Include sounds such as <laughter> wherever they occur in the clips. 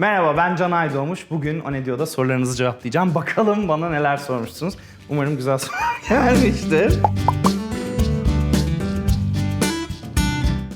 Merhaba ben Can Aydoğmuş. Bugün O Ne Diyor'da sorularınızı cevaplayacağım. Bakalım bana neler sormuşsunuz. Umarım güzel sorular <laughs> gelmiştir.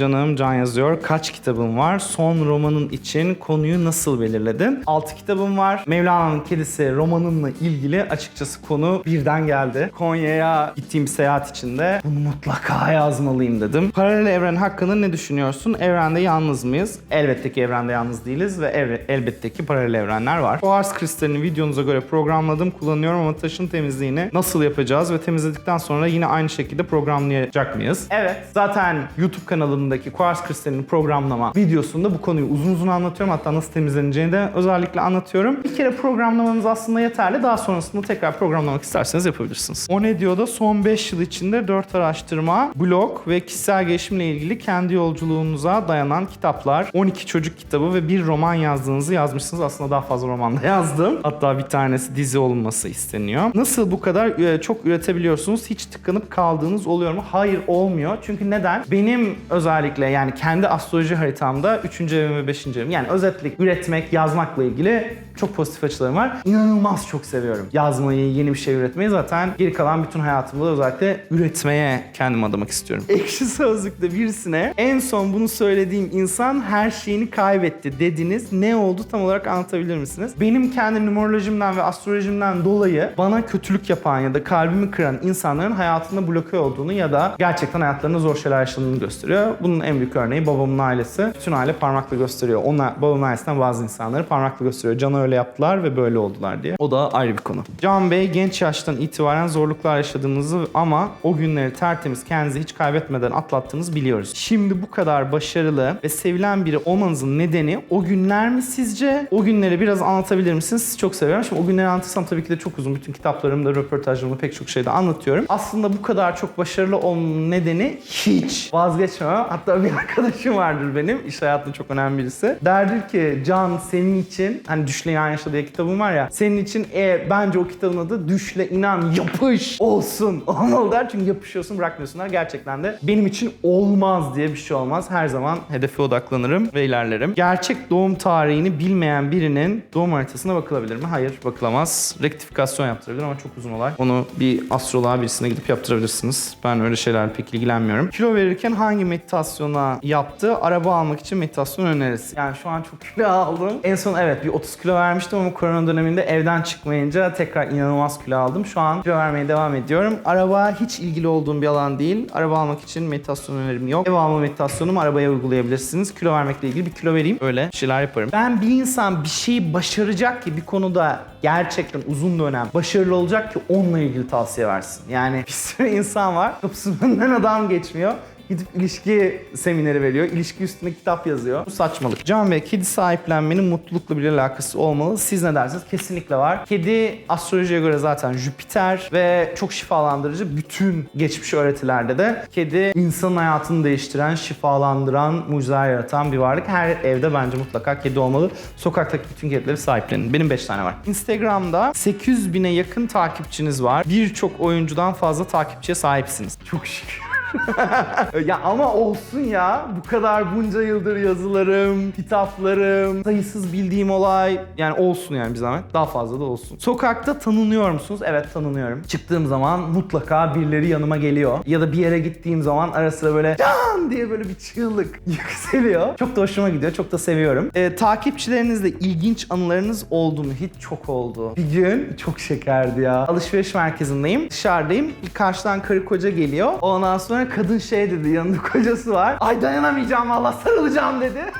Canım Can yazıyor. Kaç kitabın var? Son romanın için konuyu nasıl belirledin? 6 kitabım var. Mevlana'nın Kedisi romanımla ilgili açıkçası konu birden geldi. Konya'ya gittiğim seyahat içinde bunu mutlaka yazmalıyım dedim. Paralel evren hakkında ne düşünüyorsun? Evrende yalnız mıyız? Elbette ki evrende yalnız değiliz ve evre, elbette ki paralel evrenler var. Quartz kristalini videonuza göre programladım, kullanıyorum ama taşın temizliğini nasıl yapacağız ve temizledikten sonra yine aynı şekilde programlayacak mıyız? Evet, zaten YouTube kanalımdaki Quartz kristalini programlama videosunda bu konuyu uzun uzun anlatıyorum. Hatta nasıl temizleneceğini de özellikle anlatıyorum. Bir kere programlamanız aslında yeterli. Daha sonrasında tekrar programlamak isterseniz yapabilirsiniz. O ne diyor da son 5 yıl içinde 4 araştırma, blog ve kişisel gelişimle ilgili kendi yolculuğunuza dayanan kitaplar, 12 çocuk kitabı ve bir roman yazdığınızı yazmışsınız. Aslında daha fazla roman da yazdım. Hatta bir tanesi dizi olması isteniyor. Nasıl bu kadar e, çok üretebiliyorsunuz? Hiç tıkanıp kaldığınız oluyor mu? Hayır olmuyor. Çünkü neden? Benim özellikle yani kendi astroloji haritamda 3. evim ve 5. evim. Yani özetle üretmek, yazmakla ilgili çok pozitif açılarım var. İnanılmaz çok seviyorum. Yazmayı, yeni bir şey üretmeyi zaten geri kalan bütün hayatımda da özellikle üretmeye kendimi adamak istiyorum. <laughs> Ekşi Sözlük'te birisine en son bunu söylediğim insan her şeyini kaybetti dediniz. Ne oldu tam olarak anlatabilir misiniz? Benim kendi numerolojimden ve astrolojimden dolayı bana kötülük yapan ya da kalbimi kıran insanların hayatında bloke olduğunu ya da gerçekten hayatlarında zor şeyler yaşadığını gösteriyor. Bunun en büyük örneği babamın ailesi. Bütün aile parmakla gösteriyor. Ona, babamın ailesinden bazı insanları parmakla gösteriyor. Can'a öyle yaptılar ve böyle oldular diye. O da ayrı bir konu. Can Bey genç yaştan itibaren zorluklar yaşadığınızı ama o günleri tertemiz kendinizi hiç kaybetmeden atlattığınızı biliyoruz. Şimdi bu kadar başarılı ve sevilen biri olmanızın nedeni o günler mi sizce? O günleri biraz anlatabilir misiniz? Sizi çok seviyorum. Şimdi o günleri anlatırsam tabii ki de çok uzun. Bütün kitaplarımda, röportajlarımda pek çok şeyde anlatıyorum. Aslında bu kadar çok başarılı olmanın nedeni hiç vazgeçmemem. Hatta bir <laughs> arkadaşım vardır benim. iş hayatında çok önemli birisi. Derdir ki Can senin için hani Düşle Yan Yaşa diye kitabım var ya. Senin için e, bence o kitabın adı Düşle inan yapış olsun. <laughs> Olmalı der çünkü yapışıyorsun bırakmıyorsun der. Gerçekten de benim için olmaz diye bir şey olmaz. Her zaman hedefe odaklanırım ve ilerlerim. Gerçek doğum tarihini bilmeyen birinin doğum haritasına bakılabilir mi? Hayır bakılamaz. Rektifikasyon yaptırabilir ama çok uzun olay. Onu bir astroloğa birisine gidip yaptırabilirsiniz. Ben öyle şeylerle pek ilgilenmiyorum. Kilo verirken hangi meditasyona yaptı? Araba almak için meditasyon önerisi. Yani şu an çok kilo aldım. En son evet bir 30 kilo vermiştim ama korona döneminde evden çıkmayınca tekrar inanılmaz kilo aldım. Şu an kilo vermeye devam ediyorum. Araba hiç ilgili olduğum bir alan değil. Araba almak için meditasyon önerim yok. Ev alma meditasyonumu arabaya uygulayabilirsiniz. Kilo vermekle ilgili bir kilo vereyim. Öyle şeyler yaparım. Ben bir insan bir şeyi başaracak ki bir konuda gerçekten uzun dönem başarılı olacak ki onunla ilgili tavsiye versin. Yani bir sürü insan var. Kapısından adam geçmiyor. Gidip ilişki semineri veriyor. İlişki üstüne kitap yazıyor. Bu saçmalık. Can Bey, kedi sahiplenmenin mutlulukla bir alakası olmalı. Siz ne dersiniz? Kesinlikle var. Kedi astrolojiye göre zaten Jüpiter ve çok şifalandırıcı. Bütün geçmiş öğretilerde de kedi insanın hayatını değiştiren, şifalandıran, mucizeler yaratan bir varlık. Her evde bence mutlaka kedi olmalı. Sokaktaki bütün kedileri sahiplenin. Benim 5 tane var. Instagram'da 800 bine yakın takipçiniz var. Birçok oyuncudan fazla takipçiye sahipsiniz. Çok şükür. <laughs> ya ama olsun ya. Bu kadar bunca yıldır yazılarım, kitaplarım, sayısız bildiğim olay. Yani olsun yani bir zahmet. Daha fazla da olsun. Sokakta tanınıyor musunuz? Evet tanınıyorum. Çıktığım zaman mutlaka birileri yanıma geliyor. Ya da bir yere gittiğim zaman ara sıra böyle can diye böyle bir çığlık <laughs> yükseliyor. Çok da hoşuma gidiyor. Çok da seviyorum. Ee, takipçilerinizle ilginç anılarınız oldu mu? Hiç çok oldu. Bir gün çok şekerdi ya. Alışveriş merkezindeyim. Dışarıdayım. Karşıdan karı koca geliyor. Ondan sonra kadın şey dedi. Yanında kocası var. Ay dayanamayacağım valla sarılacağım dedi. <laughs>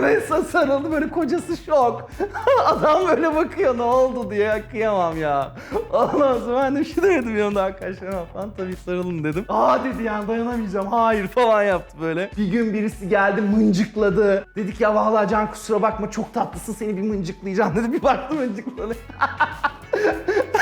Mesela sarıldı böyle kocası şok. <laughs> Adam böyle bakıyor ne oldu diye kıyamam ya. Ondan sonra ben de bir şey demedim yanımda arkadaşlarıma falan tabii sarılın dedim. Aa dedi yani dayanamayacağım hayır falan yaptı böyle. Bir gün birisi geldi mıncıkladı. Dedik ya vallahi Can kusura bakma çok tatlısın seni bir mıncıklayacağım dedi. Bir baktı mıncıkladı. <laughs>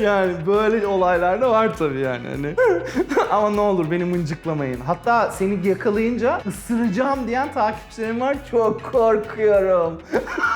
yani böyle olaylar da var tabii yani hani. <laughs> Ama ne olur beni mıncıklamayın. Hatta seni yakalayınca ısıracağım diyen takipçilerim var. Çok korkuyorum. <laughs>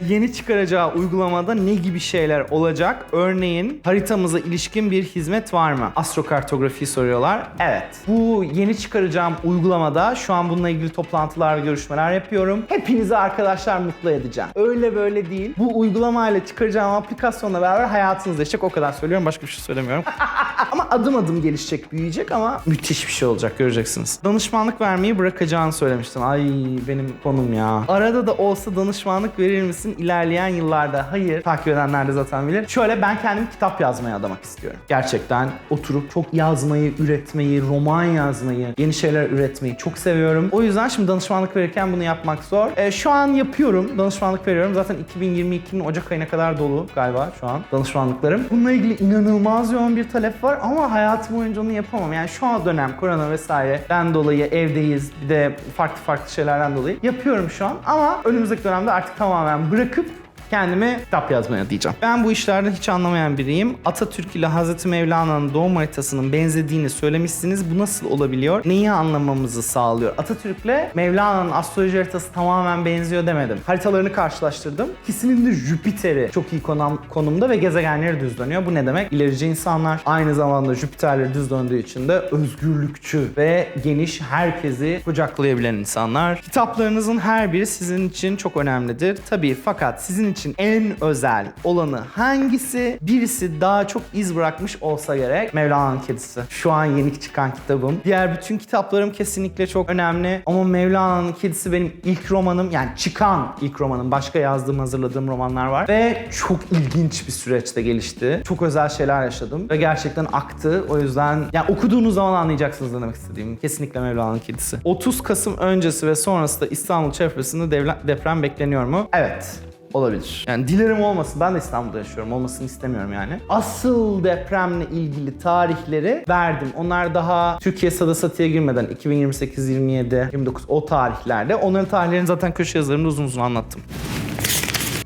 Yeni çıkaracağı uygulamada ne gibi şeyler olacak? Örneğin haritamıza ilişkin bir hizmet var mı? Astrokartografi soruyorlar. Evet. Bu yeni çıkaracağım uygulamada şu an bununla ilgili toplantılar görüşmeler yapıyorum. Hepinizi arkadaşlar mutlu edeceğim. Öyle böyle değil. Bu uygulamayla çıkaracağım aplikasyonla beraber hayatınız değişecek. O kadar söylüyorum. Başka bir şey söylemiyorum. <laughs> ama adım adım gelişecek, büyüyecek ama müthiş bir şey olacak göreceksiniz. Danışmanlık vermeyi bırakacağını söylemiştin. Ay benim konum ya. Arada da olsa danışmanlık verir misin ilerleyen yıllarda? Hayır. Takip edenler de zaten bilir. Şöyle ben kendim kitap yazmaya adamak istiyorum. Gerçekten oturup çok yazmayı, üretmeyi, roman yazmayı, yeni şeyler üretmeyi çok seviyorum. O yüzden şimdi danışmanlık verirken bunu yapmak zor. E, şu an yapıyorum. Danışmanlık veriyorum. Zaten 2022'nin Ocak ayına kadar dolu galiba şu an danışmanlıklarım. Bununla ilgili inanılmaz yoğun bir talep var ama hayatım boyunca onu yapamam. Yani şu an dönem korona vesaireden dolayı evdeyiz. Bir de farklı farklı şeylerden dolayı yapıyorum şu an. Ama önümüzdeki dönemde artık tamamen bırakıp kendime kitap yazmaya diyeceğim. Ben bu işlerden hiç anlamayan biriyim. Atatürk ile Hazreti Mevlana'nın doğum haritasının benzediğini söylemişsiniz. Bu nasıl olabiliyor? Neyi anlamamızı sağlıyor? Atatürk'le Mevlana'nın astroloji haritası tamamen benziyor demedim. Haritalarını karşılaştırdım. İkisinin de Jüpiter'i çok iyi konum, konumda ve gezegenleri düz dönüyor. Bu ne demek? İlerici insanlar. Aynı zamanda Jüpiter'leri düz döndüğü için de özgürlükçü ve geniş herkesi kucaklayabilen insanlar. Kitaplarınızın her biri sizin için çok önemlidir. Tabii fakat sizin için en özel olanı hangisi? Birisi daha çok iz bırakmış olsa gerek. Mevlana'nın Kedisi. Şu an yeni çıkan kitabım. Diğer bütün kitaplarım kesinlikle çok önemli. Ama Mevlana'nın Kedisi benim ilk romanım. Yani çıkan ilk romanım. Başka yazdığım, hazırladığım romanlar var. Ve çok ilginç bir süreçte gelişti. Çok özel şeyler yaşadım. Ve gerçekten aktı. O yüzden yani okuduğunuz zaman anlayacaksınız ne demek istediğimi. Kesinlikle Mevlana'nın Kedisi. 30 Kasım öncesi ve sonrası da İstanbul çevresinde deprem bekleniyor mu? Evet. Olabilir. Yani dilerim olmasın. Ben de İstanbul'da yaşıyorum. Olmasını istemiyorum yani. Asıl depremle ilgili tarihleri verdim. Onlar daha Türkiye Sadasatı'ya girmeden 2028, 27, 29 o tarihlerde. Onların tarihlerini zaten köşe yazılarımda uzun uzun anlattım.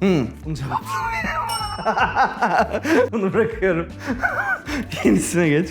Hmm, bunu cevaplamayayım. <laughs> bunu bırakıyorum. <laughs> Yenisine geç.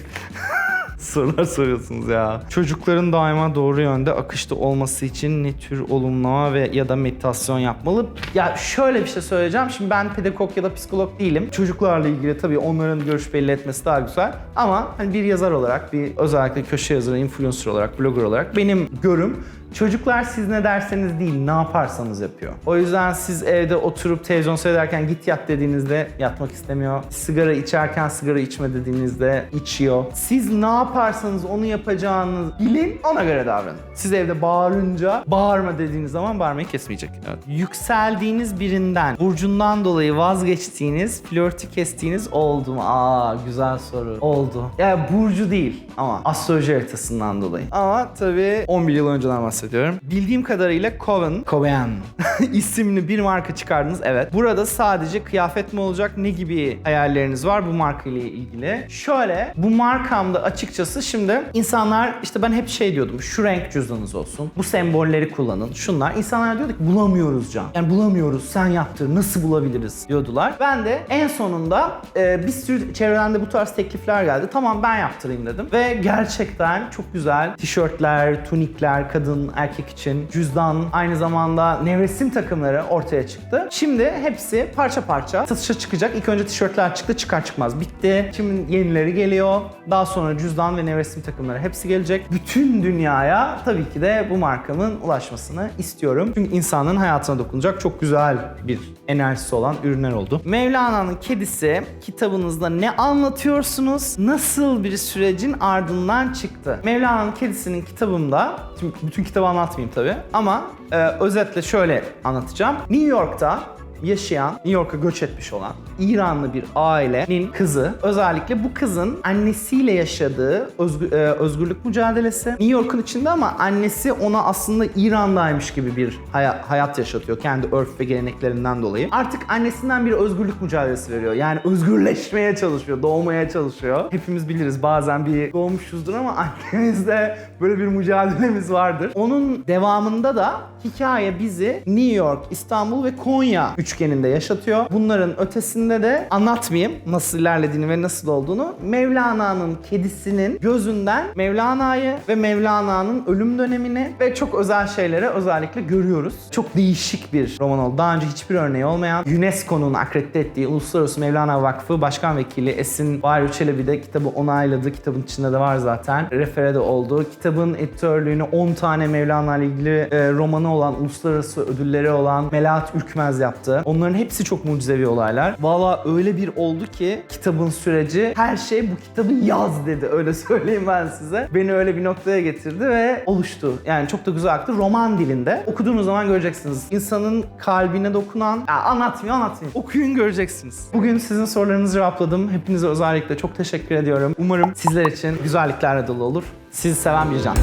<laughs> Sorular soruyorsunuz ya. Çocukların daima doğru yönde akışta olması için ne tür olumlama ve ya da meditasyon yapmalı? Ya şöyle bir şey söyleyeceğim. Şimdi ben pedagog ya da psikolog değilim. Çocuklarla ilgili tabii onların görüş belli etmesi daha güzel. Ama hani bir yazar olarak, bir özellikle köşe yazarı, influencer olarak, blogger olarak benim görüm Çocuklar siz ne derseniz değil, ne yaparsanız yapıyor. O yüzden siz evde oturup televizyon seyrederken git yat dediğinizde yatmak istemiyor. Sigara içerken sigara içme dediğinizde içiyor. Siz ne yaparsanız onu yapacağınız bilin, ona göre davranın. Siz evde bağırınca bağırma dediğiniz zaman bağırmayı kesmeyecek. Evet. Yükseldiğiniz birinden, burcundan dolayı vazgeçtiğiniz, flörtü kestiğiniz oldu mu? Aa güzel soru. Oldu. Yani burcu değil ama astroloji haritasından dolayı. Ama tabii 11 yıl önceden bahsediyorum. Bildiğim kadarıyla Coven, Coven <laughs> isimli bir marka çıkardınız. Evet. Burada sadece kıyafet mi olacak? Ne gibi hayalleriniz var bu marka ile ilgili? Şöyle, bu markamda açıkçası şimdi insanlar işte ben hep şey diyordum. Şu renk cüzdanınız olsun. Bu sembolleri kullanın. Şunlar. İnsanlar diyordu ki bulamıyoruz Can. Yani bulamıyoruz. Sen yaptır. Nasıl bulabiliriz diyordular. Ben de en sonunda e, bir sürü çevreden de bu tarz teklifler geldi. Tamam ben yaptırayım dedim. Ve gerçekten çok güzel tişörtler, tunikler, kadın, erkek için cüzdan, aynı zamanda nevresim takımları ortaya çıktı. Şimdi hepsi parça parça satışa çıkacak. İlk önce tişörtler çıktı çıkar çıkmaz bitti. Şimdi yenileri geliyor. Daha sonra cüzdan ve nevresim takımları hepsi gelecek. Bütün dünyaya tabii ki de bu markamın ulaşmasını istiyorum. Çünkü insanın hayatına dokunacak çok güzel bir enerjisi olan ürünler oldu. Mevlana'nın Kedisi kitabınızda ne anlatıyorsunuz? Nasıl bir sürecin ardından çıktı? Mevlana'nın Kedisi'nin kitabımda, bütün kitabı anlatmayayım tabii ama e, özetle şöyle anlatacağım. New York'ta yaşayan, New York'a göç etmiş olan İranlı bir ailenin kızı. Özellikle bu kızın annesiyle yaşadığı özgü- e, özgürlük mücadelesi. New York'un içinde ama annesi ona aslında İran'daymış gibi bir haya- hayat yaşatıyor kendi örf ve geleneklerinden dolayı. Artık annesinden bir özgürlük mücadelesi veriyor. Yani özgürleşmeye çalışıyor, doğmaya çalışıyor. Hepimiz biliriz bazen bir doğmuşuzdur ama <laughs> annemizde böyle bir mücadelemiz vardır. Onun devamında da hikaye bizi New York, İstanbul ve Konya üçgeninde yaşatıyor. Bunların ötesinde de anlatmayayım nasıl ilerlediğini ve nasıl olduğunu. Mevlana'nın kedisinin gözünden Mevlana'yı ve Mevlana'nın ölüm dönemini ve çok özel şeyleri özellikle görüyoruz. Çok değişik bir roman oldu. Daha önce hiçbir örneği olmayan UNESCO'nun akredite ettiği Uluslararası Mevlana Vakfı Başkan Vekili Esin Bahri Çelebi de kitabı onayladı. Kitabın içinde de var zaten. Refere de oldu. Kitabın editörlüğünü 10 tane Mevlana ile ilgili e, romanı olan, uluslararası ödülleri olan Melahat Ürkmez yaptı. Onların hepsi çok mucizevi olaylar. Valla öyle bir oldu ki kitabın süreci her şey bu kitabı yaz dedi. Öyle <laughs> söyleyeyim ben size. Beni öyle bir noktaya getirdi ve oluştu. Yani çok da güzel aktı. Roman dilinde. Okuduğunuz zaman göreceksiniz. İnsanın kalbine dokunan... Ya anlatmıyor anlatmıyor. Okuyun göreceksiniz. Bugün sizin sorularınızı cevapladım. Hepinize özellikle çok teşekkür ediyorum. Umarım sizler için güzelliklerle dolu olur. Sizi seven bir can.